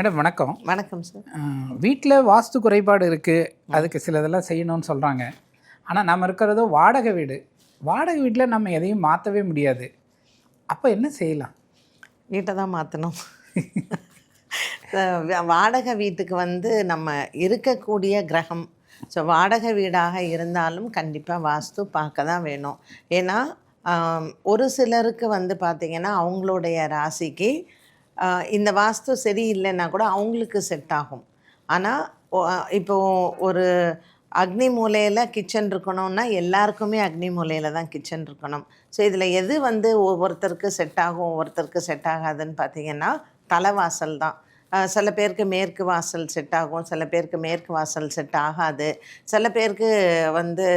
Madam வணக்கம். வணக்கம் sir வீட்டில் வாஸ்து குறைபாடு இருக்குது அதுக்கு சிலதெல்லாம் செய்யணும்னு சொல்கிறாங்க ஆனால் நம்ம இருக்கிறதோ வாடகை வீடு. வாடகை வீட்டில் நம்ம எதையும் மாற்றவே முடியாது. அப்போ என்ன செய்யலாம்? வீட்டை தான் மாற்றணும் வாடகை வீட்டுக்கு வந்து நம்ம இருக்கக்கூடிய கிரகம். ஸோ வாடகை வீடாக இருந்தாலும் கண்டிப்பாக வாஸ்து பார்க்க தான் வேணும். ஏன்னா ஒரு சிலருக்கு வந்து பார்த்திங்கன்னா அவங்களுடைய ராசிக்கு இந்த வாஸ்து சரியில்லைன்னா கூட அவங்களுக்கு செட் ஆகும். ஆனால் இப்போ ஒரு அக்னி மூலையில் கிச்சன் இருக்கணும்னா எல்லாருக்குமே அக்னி மூலையில் தான் கிச்சன் இருக்கணும். ஸோ இதில் எது வந்து ஒவ்வொருத்தருக்கு செட் ஆகும் ஒவ்வொருத்தருக்கு செட் ஆகாதுன்னு பார்த்தீங்கன்னா தலைவாசல் தான். சில பேருக்கு மேற்கு வாசல் செட் ஆகும் சில பேருக்கு மேற்கு வாசல் செட் ஆகாது. சில பேருக்கு வந்து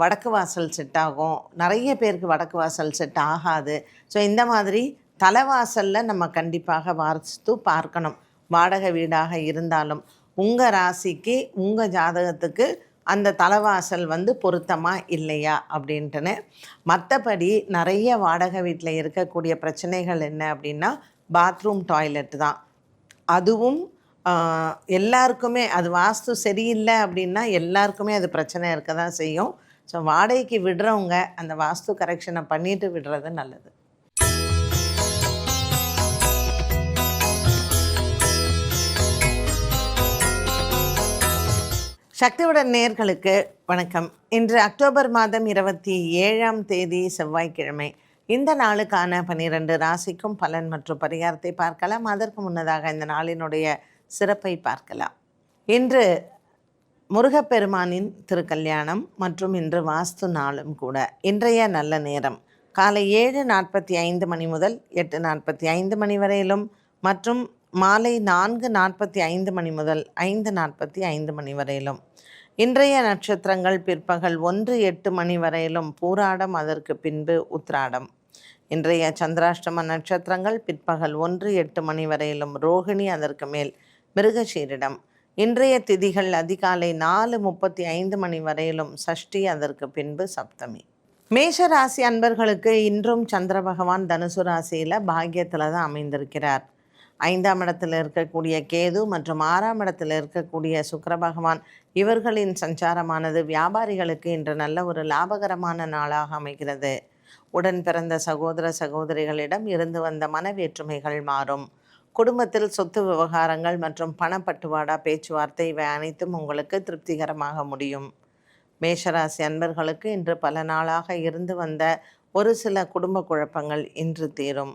வடக்கு வாசல் செட் ஆகும். நிறைய பேருக்கு வடக்கு வாசல் செட் ஆகாது. ஸோ இந்த மாதிரி தலைவாசலில் நம்ம கண்டிப்பாக வாஸ்து பார்க்கணும். வாடகை வீடாக இருந்தாலும் உங்கள் ராசிக்கு உங்கள் ஜாதகத்துக்கு அந்த தலைவாசல் வந்து பொருத்தமா இல்லையா அப்படின்ட்டுன்னு. மற்றபடி நிறைய வாடகை வீட்டில் இருக்கக்கூடிய பிரச்சனைகள் என்ன அப்படின்னா பாத்ரூம் டாய்லெட் தான். அதுவும் எல்லாருக்குமே அது வாஸ்து சரியில்லை அப்படின்னா எல்லாருக்குமே அது பிரச்சனை இருக்க தான் செய்யும். ஸோ வாடகைக்கு விடுறவங்க அந்த வாஸ்து கரெக்ஷனை பண்ணிட்டு விடுறது நல்லது. சக்தியுடன் நேர்களுக்கு வணக்கம். இன்று அக்டோபர் மாதம் இருபத்தி ஏழாம் தேதி செவ்வாய்க்கிழமை. இந்த நாளுக்கான பன்னிரண்டு ராசிக்கும் பலன் மற்றும் பரிகாரத்தை பார்க்கலாம். அதற்கு முன்னதாக இந்த நாளினுடைய சிறப்பை பார்க்கலாம். இன்று முருகப்பெருமானின் திருக்கல்யாணம் மற்றும் இன்று வாஸ்து நாளும் கூட. இன்றைய நல்ல நேரம். காலை ஏழு நாற்பத்தி ஐந்து மணி முதல் எட்டு நாற்பத்தி ஐந்து மணி வரையிலும் மற்றும் மாலை நான்கு நாற்பத்தி ஐந்து மணி முதல் ஐந்து நாற்பத்தி ஐந்து மணி வரையிலும். இன்றைய நட்சத்திரங்கள் பிற்பகல் ஒன்று எட்டு மணி வரையிலும் பூராடம் அதற்கு பின்பு உத்ராடம். இன்றைய சந்திராஷ்டம நட்சத்திரங்கள் பிற்பகல் ஒன்று எட்டு மணி வரையிலும் ரோகிணி அதற்கு மேல் மிருகசீரிடம். இன்றைய திதிகள் அதிகாலை நாலு முப்பத்தி ஐந்து மணி வரையிலும் சஷ்டி அதற்கு பின்பு சப்தமி. மேஷ ராசி அன்பர்களுக்கு இன்றும் சந்திர பகவான் தனுசு ராசியில் பாக்கியத்தில் தான் அமைந்திருக்கிறார். ஐந்தாம் இடத்தில் இருக்கக்கூடிய கேது மற்றும் ஆறாம் இடத்தில் இருக்கக்கூடிய சுக்கர பகவான் இவர்களின் சஞ்சாரமானது வியாபாரிகளுக்கு இன்று நல்ல ஒரு லாபகரமான நாளாக அமைகிறது. உடன் பிறந்த சகோதர சகோதரிகளிடம் இருந்து வந்த மனவேற்றுமைகள் மாறும். குடும்பத்தில் சொத்து விவகாரங்கள் மற்றும் பணப்பட்டுவாடா பேச்சுவார்த்தை இவை அனைத்தும் உங்களுக்கு திருப்திகரமாக முடியும். மேஷராசி அன்பர்களுக்கு இன்று பல நாளாக இருந்து வந்த ஒரு சில குடும்ப குழப்பங்கள் இன்று தீரும்.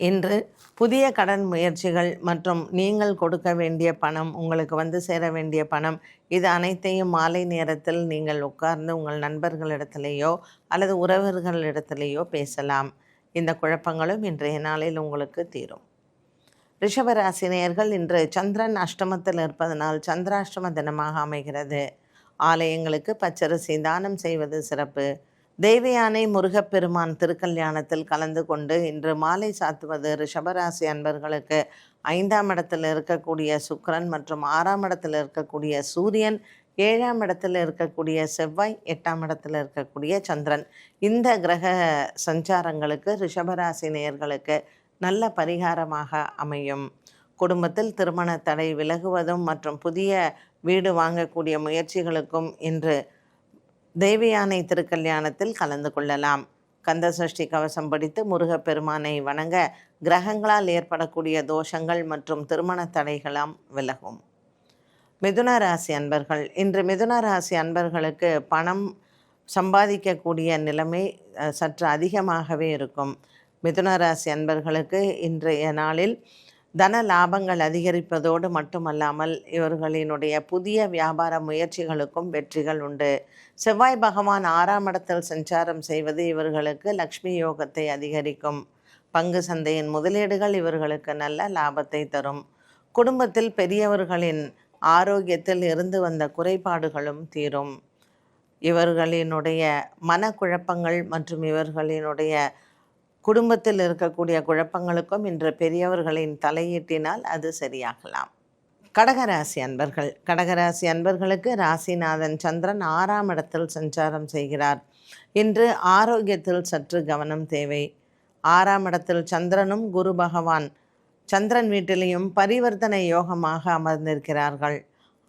இன்று புதிய கடன் முயற்சிகள் மற்றும் நீங்கள் கொடுக்க வேண்டிய பணம் உங்களுக்கு வந்து சேர வேண்டிய பணம் இது அனைத்தையும் மாலை நேரத்தில் நீங்கள் உட்கார்ந்து உங்கள் நண்பர்களிடத்திலேயோ அல்லது உறவர்களிடத்திலேயோ பேசலாம். இந்த குழப்பங்களும் இன்றைய நாளில் உங்களுக்கு தீரும். ரிஷபராசினியர்கள் இன்று சந்திரன் அஷ்டமத்தில் இருப்பதனால் சந்திராஷ்டம தினமாக அமைகிறது. ஆலயங்களுக்கு பச்சரிசி தானம் செய்வது சிறப்பு. தேவயானை முருகப்பெருமான் திருக்கல்யாணத்தில் கலந்து கொண்டு இன்று மாலை சாத்துவது ரிஷபராசி அன்பர்களுக்கு ஐந்தாம் இடத்தில் இருக்கக்கூடிய சுக்கரன் மற்றும் ஆறாம் இடத்தில் இருக்கக்கூடிய சூரியன் ஏழாம் இடத்தில் இருக்கக்கூடிய செவ்வாய் எட்டாம் இடத்தில் இருக்கக்கூடிய சந்திரன். இந்த கிரக சஞ்சாரங்களுக்கு ரிஷபராசி நேயர்களுக்கு நல்ல பரிகாரமாக அமையும். குடும்பத்தில் திருமண தடை விலகுவதும் மற்றும் புதிய வீடு வாங்கக்கூடிய முயற்சிகளுக்கும் இன்று தேவயானை திருக்கல்யாணத்தில் கலந்து கொள்ளலாம். கந்த சஷ்டி கவசம் படித்து முருகப்பெருமானை வணங்க கிரகங்களால் ஏற்படக்கூடிய தோஷங்கள் மற்றும் திருமண தடைகளாம் விலகும். மிதுன ராசி அன்பர்கள் இன்று மிதுன ராசி அன்பர்களுக்கு பணம் சம்பாதிக்கக்கூடிய நிலைமை சற்று அதிகமாகவே இருக்கும். மிதுன ராசி அன்பர்களுக்கு இன்றைய நாளில் தன லாபங்கள் அதிகரிப்பதோடு மட்டுமல்லாமல் இவர்களினுடைய புதிய வியாபார முயற்சிகளுக்கும் வெற்றிகள் உண்டு. செவ்வாய் பகவான் ஆறாம் இடத்தில் சஞ்சாரம் செய்வது இவர்களுக்கு லக்ஷ்மி யோகத்தை அதிகரிக்கும். பங்கு சந்தையின் முதலீடுகள் இவர்களுக்கு நல்ல லாபத்தை தரும். குடும்பத்தில் பெரியவர்களின் ஆரோக்கியத்தில் இருந்து வந்த குறைபாடுகளும் தீரும். இவர்களினுடைய மனக்குழப்பங்கள் மற்றும் இவர்களினுடைய குடும்பத்தில் இருக்கக்கூடிய குழப்பங்களுக்கும் இன்று பெரியவர்களின் தலையீட்டினால் அது சரியாகலாம். கடகராசி அன்பர்கள். கடகராசி அன்பர்களுக்கு ராசிநாதன் சந்திரன் ஆறாம் இடத்தில் சஞ்சாரம் செய்கிறார். இன்று ஆரோக்கியத்தில் சற்று கவனம் தேவை. ஆறாம் இடத்தில் சந்திரனும் குரு பகவான். சந்திரன் வீட்டிலையும் பரிவர்த்தனை யோகமாக அமர்ந்திருக்கிறார்கள்.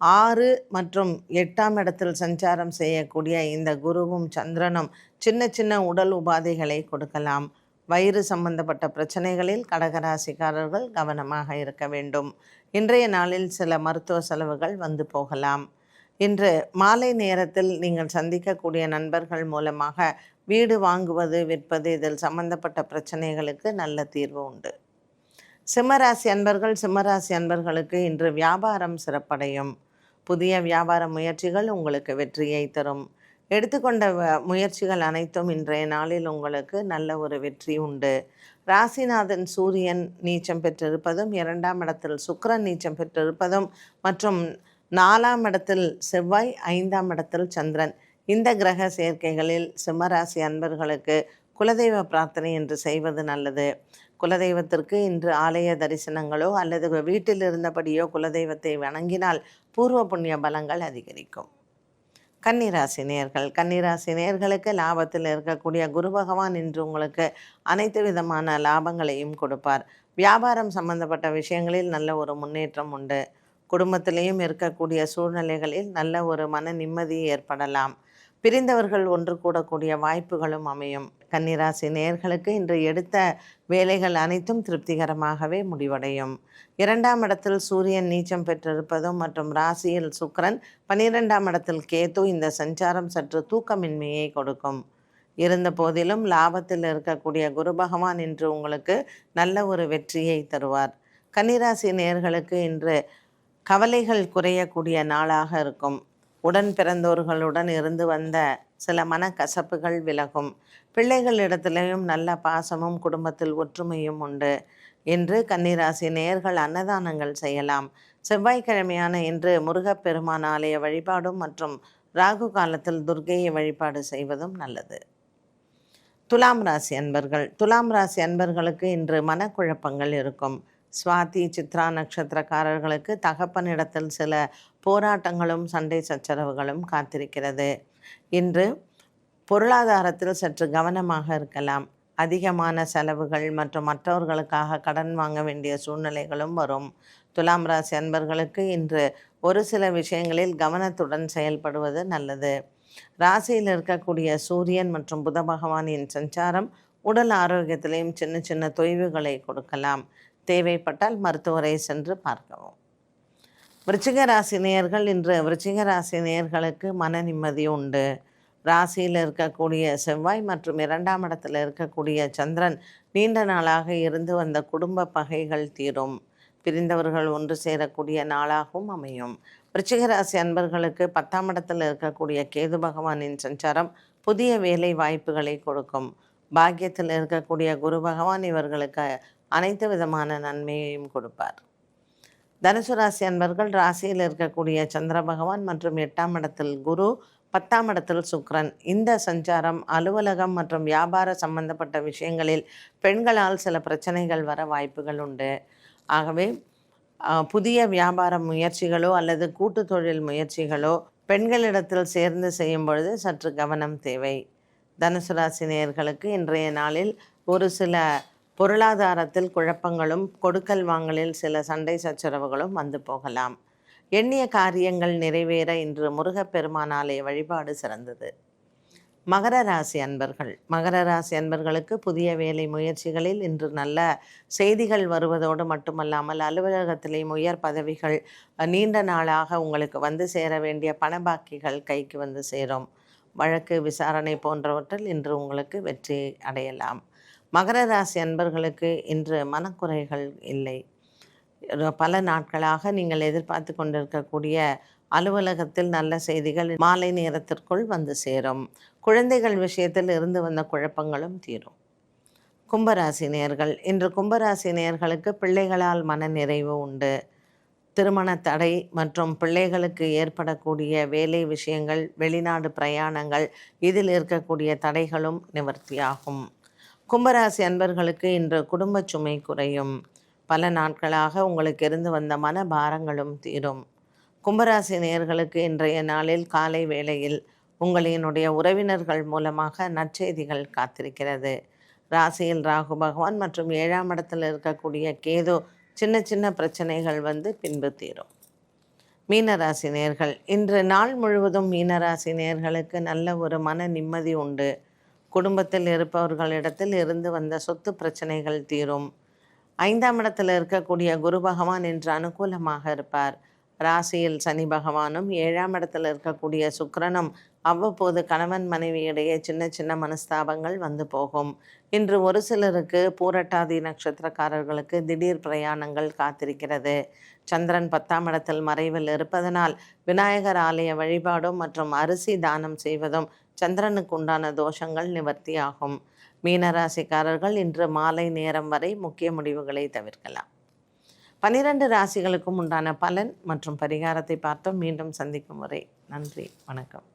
ஆறு மற்றும் எட்டாம் இடத்தில் சஞ்சாரம் செய்யக்கூடிய இந்த குருவும் சந்திரனும் சின்ன சின்ன உடல் உபாதைகளை கொடுக்கலாம். வயிறு சம்பந்தப்பட்ட பிரச்சனைகளில் கடகராசிக்காரர்கள் கவனமாக இருக்க வேண்டும். இன்றைய நாளில் சில மருத்துவ செலவுகள் வந்து போகலாம். இன்று மாலை நேரத்தில் நீங்கள் சந்திக்கக்கூடிய நண்பர்கள் மூலமாக வீடு வாங்குவது விற்பது இதில் சம்பந்தப்பட்ட பிரச்சனைகளுக்கு நல்ல தீர்வு உண்டு. சிம்மராசி அன்பர்கள் சிம்மராசி அன்பர்களுக்கு இன்று வியாபாரம் சிறப்படையும். புதிய வியாபார முயற்சிகள் உங்களுக்கு வெற்றியை தரும். எடுத்துக்கொண்ட வ- முயற்சிகள் அனைத்தும் இன்றைய நாளில் உங்களுக்கு நல்ல ஒரு வெற்றி உண்டு. ராசிநாதன் சூரியன் நீச்சம் பெற்றிருப்பதும் இரண்டாம் இடத்தில் சுக்கரன் நீச்சம் பெற்றிருப்பதும் மற்றும் நாலாம் இடத்தில் செவ்வாய் ஐந்தாம் இடத்தில் சந்திரன். இந்த கிரக சேர்க்கைகளில் சிம்மராசி அன்பர்களுக்கு குலதெய்வ பிரார்த்தனை என்று செய்வது நல்லது. குலதெய்வத்திற்கு இன்று ஆலய தரிசனங்களோ அல்லது வீட்டில் இருந்தபடியோ குலதெய்வத்தை வணங்கினால் பூர்வ புண்ணிய பலங்கள் அதிகரிக்கும். கன்னிராசி நேர்கள். கன்னிராசி நேர்களுக்கு லாபத்தில் இருக்கக்கூடிய குரு பகவான் இன்று உங்களுக்கு அனைத்து விதமான லாபங்களையும் கொடுப்பார். வியாபாரம் சம்பந்தப்பட்ட விஷயங்களில் நல்ல ஒரு முன்னேற்றம் உண்டு. குடும்பத்திலையும் இருக்கக்கூடிய சூழ்நிலைகளில் நல்ல ஒரு மன நிம்மதி ஏற்படலாம். பிரிந்தவர்கள் ஒன்று கூடக்கூடிய வாய்ப்புகளும் அமையும். கன்னிராசி நேர்களுக்கு இன்று எடுத்த வேலைகள் அனைத்தும் திருப்திகரமாகவே முடிவடையும். இரண்டாம் இடத்தில் சூரியன் நீச்சம் பெற்றிருப்பதும் மற்றும் ராசியில் சுக்கிரன் பன்னிரெண்டாம் இடத்தில் கேத்து இந்த சஞ்சாரம் சற்று தூக்கமின்மையை கொடுக்கும். இருந்த போதிலும் லாபத்தில் இருக்கக்கூடிய குரு பகவான் இன்று உங்களுக்கு நல்ல ஒரு வெற்றியை தருவார். கன்னிராசி நேர்களுக்கு இன்று கவலைகள் குறையக்கூடிய நாளாக இருக்கும். உடன் பிறந்தோர்களுடன் இருந்து வந்த சில மனக்கசப்புகள் விலகும். பிள்ளைகளிடத்திலையும் நல்ல பாசமும் குடும்பத்தில் ஒற்றுமையும் உண்டு. இன்று கன்னிராசி நேயர்கள் அன்னதானங்கள் செய்யலாம். செவ்வாய்க்கிழமையான இன்று முருகப்பெருமான் ஆலய வழிபாடும் மற்றும் ராகு காலத்தில் துர்க்கையை வழிபாடு செய்வதும் நல்லது. துலாம் ராசி அன்பர்கள். துலாம் ராசி அன்பர்களுக்கு இன்று மனக்குழப்பங்கள் இருக்கும். சுவாதி சித்ரா நட்சத்திரக்காரர்களுக்கு தகப்பனிடத்தில் சில போராட்டங்களும் சண்டை சச்சரவுகளும் காத்திருக்கிறது. இன்று பொருளாதாரத்தில் சற்று கவனமாக இருக்கலாம். அதிகமான செலவுகள் மற்றும் மற்றவர்களுக்காக கடன் வாங்க வேண்டிய சூழ்நிலைகளும் வரும். துலாம் ராசி அன்பர்களுக்கு இன்று ஒரு சில விஷயங்களில் கவனத்துடன் செயல்படுவது நல்லது. ராசியில் இருக்கக்கூடிய சூரியன் மற்றும் புத பகவானின் சஞ்சாரம் உடல் ஆரோக்கியத்திலையும் சின்ன சின்ன தொய்வுகளை கொடுக்கலாம். தேவைப்பட்டால் மருத்துவரை சென்று பார்க்கவும். விருச்சிக ராசி நேயர்கள் இன்று விருச்சிக ராசி நேயர்களுக்கு மன நிம்மதி உண்டு. ராசியில் இருக்கக்கூடிய செவ்வாய் மற்றும் இரண்டாம் இடத்தில் இருக்கக்கூடிய சந்திரன் நீண்ட நாளாக இருந்து வந்த குடும்ப பகைகள் தீரும். பிரிந்தவர்கள் ஒன்று சேரக்கூடிய நாளாகவும் அமையும். ராசி அன்பர்களுக்கு பத்தாம் இடத்தில் இருக்கக்கூடிய கேது பகவானின் சஞ்சாரம் புதிய வேலை வாய்ப்புகளை கொடுக்கும். பாக்கியத்தில் இருக்கக்கூடிய குரு பகவான் இவர்களுக்கு அனைத்து விதமான நன்மையையும் கொடுப்பார். தனுசு ராசி அன்பர்கள் ராசியில் இருக்கக்கூடிய சந்திர பகவான் மற்றும் எட்டாம் இடத்தில் குரு பத்தாம் இடத்தில் சுக்ரன் இந்த சஞ்சாரம் அலுவலகம் மற்றும் வியாபார சம்பந்தப்பட்ட விஷயங்களில் பெண்களால் சில பிரச்சனைகள் வர வாய்ப்புகள் உண்டு. ஆகவே புதிய வியாபார முயற்சிகளோ அல்லது கூட்டு தொழில் முயற்சிகளோ பெண்களிடத்தில் சேர்ந்து செய்யும் பொழுது சற்று கவனம் தேவை. தனுசு ராசி நேயர்களுக்கு இன்றைய நாளில் ஒரு சில பொருளாதாரத்தில் குழப்பங்களும் கொடுக்கல் வாங்கலில் சில சண்டை சச்சரவுகளும் வந்து போகலாம். எண்ணிய காரியங்கள் நிறைவேற இன்று முருகப்பெருமானாலே வழிபாடு சிறந்தது. மகர ராசி அன்பர்கள். மகர ராசி அன்பர்களுக்கு புதிய வேலை முயற்சிகளில் இன்று நல்ல செய்திகள் வருவதோடு மட்டுமல்லாமல் அலுவலகத்திலேயும் உயர் பதவிகள் நீண்ட நாளாக உங்களுக்கு வந்து சேர வேண்டிய பணபாக்கிகள் கைக்கு வந்து சேரும். வழக்கு விசாரணை போன்றவற்றில் இன்று உங்களுக்கு வெற்றி அடையலாம். மகர ராசி அன்பர்களுக்கு இன்று மனக்குறைகள் இல்லை. பல நாட்களாக நீங்கள் எதிர்பார்த்து கொண்டிருக்கக்கூடிய அலுவலகத்தில் நல்ல செய்திகள் மாலை நேரத்திற்குள் வந்து சேரும். குழந்தைகள் விஷயத்தில் இருந்து வந்த குழப்பங்களும் தீரும். கும்பராசி நேர்கள் இன்று கும்பராசி நேயர்களுக்கு பிள்ளைகளால் மன நிறைவு உண்டு. திருமண தடை மற்றும் பிள்ளைகளுக்கு ஏற்படக்கூடிய வேலை விஷயங்கள் வெளிநாடு பிரயாணங்கள் இதில் இருக்கக்கூடிய தடைகளும் நிவர்த்தியாகும். கும்பராசி அன்பர்களுக்கு இன்று குடும்பச் சுமை குறையும். பல நாட்களாக உங்களுக்கு இருந்து வந்த மன பாரங்களும் தீரும். கும்பராசி நேர்களுக்கு இன்றைய நாளில் காலை வேளையில் உங்களினுடைய உறவினர்கள் மூலமாக நற்செய்திகள் காத்திருக்கிறது. ராசியில் ராகு பகவான் மற்றும் ஏழாம் இடத்தில் இருக்கக்கூடிய கேது சின்ன சின்ன பிரச்சனைகள் வந்து பின்பு தீரும். மீனராசி நேர்கள் இன்று நாள் முழுவதும் மீனராசி நேர்களுக்கு நல்ல ஒரு மன நிம்மதி உண்டு. குடும்பத்தில் இருப்பவர்களிடத்தில் இருந்து வந்த சொத்து பிரச்சனைகள் தீரும். ஐந்தாம் இடத்தில் இருக்கக்கூடிய குரு பகவான் இன்று அனுகூலமாக இருப்பார். ராசியில் சனி பகவானும் ஏழாம் இடத்தில் இருக்கக்கூடிய சுக்கரனும் அவ்வப்போது கணவன் மனைவி இடையே சின்ன சின்ன மனஸ்தாபங்கள் வந்து போகும். இன்று ஒரு சிலருக்கு பூரட்டாதி நட்சத்திரக்காரர்களுக்கு திடீர் பிரயாணங்கள் காத்திருக்கிறது. சந்திரன் பத்தாம் இடத்தில் மறைவில் இருப்பதனால் விநாயகர் ஆலய வழிபாடும் மற்றும் அரிசி தானம் செய்வதும் சந்திரனுக்கு உண்டான தோஷங்கள் நிவர்த்தியாகும். மீனராசிக்காரர்கள் இன்று மாலை நேரம் வரை முக்கிய முடிவுகளை தவிர்க்கலாம். பனிரெண்டு ராசிகளுக்கும் உண்டான பலன் மற்றும் பரிகாரத்தை பார்த்தோம். மீண்டும் சந்திக்கும் வரை நன்றி. வணக்கம்.